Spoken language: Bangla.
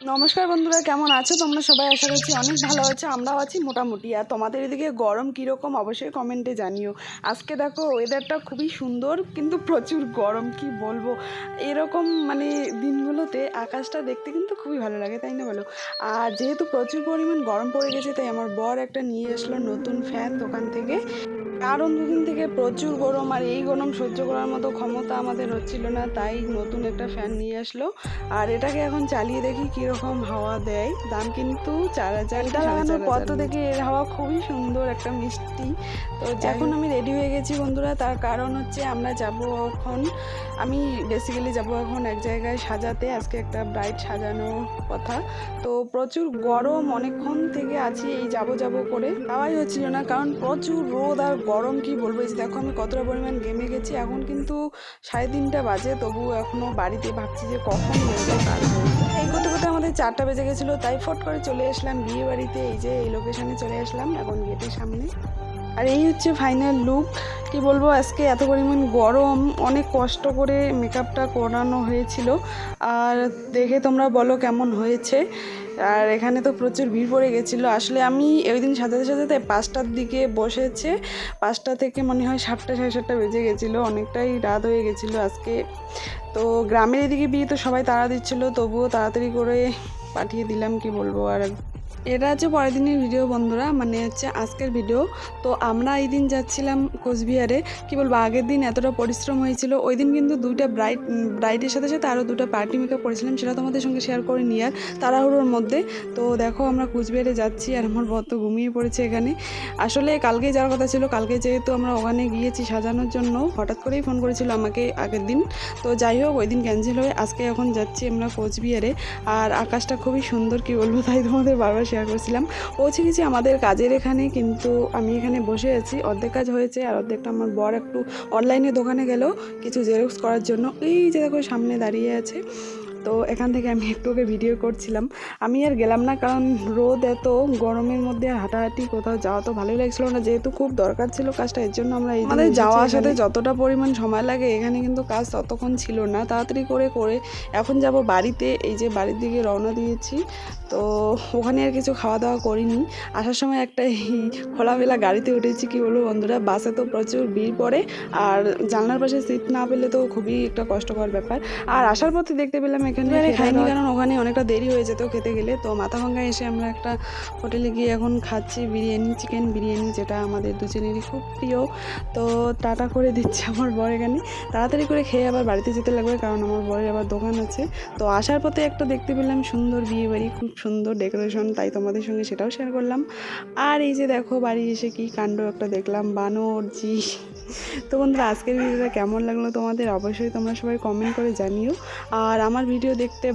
নমস্কার বন্ধুরা, কেমন আছো? তোমরা সবাই আশা করছি অনেক ভালো আছো, আমরাও আছি মোটামুটি। আর তোমাদের এদিকে গরম কীরকম, অবশ্যই কমেন্টে জানিও। আজকে দেখো ওয়েদারটা খুবই সুন্দর, কিন্তু প্রচুর গরম, কি বলব? এরকম মানে দিনগুলোতে আকাশটা দেখতে কিন্তু খুবই ভালো লাগে, তাই না বলো? আর যেহেতু প্রচুর পরিমাণ গরম পড়ে গেছে, তাই আমার বর একটা নিয়ে আসলো নতুন ফ্যান দোকান থেকে। কারণ দুদিন থেকে প্রচুর গরম আর এই গরম সহ্য করার মতো ক্ষমতা আমাদের হচ্ছিল না তাই নতুন একটা ফ্যান নিয়ে আসলো। আর এটাকে এখন চালিয়ে দেখি কীরকম হাওয়া দেয়। দাম কিন্তু চার হাজার লাগানোর পর তো দেখি এর হাওয়া খুবই সুন্দর একটা মিষ্টি। তো এখন আমি রেডি হয়ে গেছি বন্ধুরা তার কারণ হচ্ছে আমরা যাব এখন আমি বেসিক্যালি যাব এখন এক জায়গায় সাজাতে আজকে একটা ব্রাইড সাজানো কথা। তো প্রচুর গরম অনেকক্ষণ থেকে আছি এই যাব যাব করে। যাওয়াই হচ্ছিল না কারণ প্রচুর রোদ আর গরম কি বলব? এই যে দেখো আমি কতটা পরিমাণ গেমে গেছি, এখন কিন্তু সাড়ে তিনটা বাজে, তবু এখনও বাড়িতে ভাবছি যে কখন এই করতে করতে আমাদের চারটা বেজে গেছিল, তাই ফট করে চলে আসলাম বিয়ে বাড়িতে, এই যে এই লোকেশনে চলে আসলাম, এখন গেটের সামনে। আর এই হচ্ছে ফাইনাল লুক কি বলব? আজকে এত পরিমাণ গরম, অনেক কষ্ট করে মেকআপটা করানো হয়েছিল। আর দেখে তোমরা বলো কেমন হয়েছে। আর এখানে তো প্রচুর ভিড় পড়ে গেছিল। আসলে আমি ওই দিন সাজাতে সাজাতে পাঁচটার দিকে বসেছে। পাঁচটা থেকে মনে হয় সাতটা, সাড়ে সাতটা বেজে গেছিল। অনেকটাই রাত হয়ে গেছিল আজকে। তো গ্রামের এদিকে বিয়ে তো সবাই তাড়া দিচ্ছিল, তবুও তাড়াতাড়ি করে পাঠিয়ে দিলাম, কি বলব আর এটা হচ্ছে পরের দিনের ভিডিও বন্ধুরা মানে হচ্ছে আজকের ভিডিও তো আমরা এই দিন যাচ্ছিলাম কোচবিহারে। কি বলব, আগের দিন এতটা পরিশ্রম হয়েছিল। ওই দিন কিন্তু দুইটা ব্রাইট ব্রাইটের সাথে সাথে আরও দুটো পার্টি মেকআপ করেছিলাম, সেটা তোমাদের সঙ্গে শেয়ার করে নিই আর তাড়াহুড়োর মধ্যে। তো দেখো, আমরা কোচবিহারে যাচ্ছি আর আমার বর তো ঘুমিয়ে পড়েছে এখানে। আসলে কালকেই যাওয়ার কথা ছিল, কালকে যেহেতু আমরা ওখানে গিয়েছি সাজানোর জন্য, হঠাৎ করেই ফোন করেছিল আমাকে আগের দিন। তো যাই হোক, ওই দিন ক্যান্সেল হয়ে আজকে এখন যাচ্ছি আমরা কোচবিহারে। আর আকাশটা খুবই সুন্দর, কি বলব, তাই তোমাদের বারবার শেয়ার করছিলাম। পৌঁছে গেছি আমাদের কাজের এখানে কিন্তু আমি এখানে বসে আছি, অর্ধেক কাজ হয়েছে আর অর্ধেকটা আমার বর একটু অনলাইনে দোকানে গেল কিছু জেরক্স করার জন্য। এই যে দেখো সামনে দাঁড়িয়ে আছে। তো এখান থেকে আমি একটু ওকে ভিডিও করছিলাম। আমি আর গেলাম না কারণ রোদ এত গরমের মধ্যে হাঁটাহাঁটি কোথাও যাওয়া তো ভালোই লাগছিল না। যেহেতু খুব দরকার ছিল কাজটা এর জন্য আমরা এই আমাদের যাওয়া আসাতে যতটা পরিমাণ সময় লাগে এখানে কিন্তু কাজ ততক্ষণ ছিল না। তাড়াতাড়ি করে করে এখন যাব বাড়িতে। এই যে বাড়ির দিকে রওনা দিয়েছি। তো ওখানে আর কিছু খাওয়া দাওয়া করিনি। আসার সময় একটা এই খোলামেলা গাড়িতে উঠেছি। কি বলব বন্ধুরা বাসে তো প্রচুর ভিড় পড়ে। আর জানলার পাশে সিট না পেলে তো খুবই একটা কষ্টকর ব্যাপার। আর আসার পথে দেখতে পেলাম এখানে খাইনি কারণ ওখানে অনেকটা দেরি হয়ে যেত খেতে গেলে। তো মাথাভাঙ্গায় এসে আমরা একটা হোটেলে গিয়ে এখন খাচ্ছি বিরিয়ানি চিকেন বিরিয়ানি যেটা আমাদের দুজনেরই খুব প্রিয়। তো টাটা করে দিচ্ছে আমার বর এখানে। তাড়াতাড়ি করে খেয়ে আবার বাড়িতে যেতে লাগবে কারণ আমার বরের আবার দোকান আছে। তো আসার পথে একটা দেখতে পেলাম সুন্দর বিয়ে বাড়ি খুব সুন্দর ডেকোরেশন তাই তোমাদের সঙ্গে সেটাও শেয়ার করলাম। আর এই যে দেখো বাড়ি এসে কি কাণ্ড একটা দেখলাম বানর জি তো বন্ধুরা, আজকের ভিডিওটা কেমন লাগল তোমাদের? অবশ্যই তোমরা সবাই কমেন্ট করে জানিও। আর আমার ভিডিও দেখতে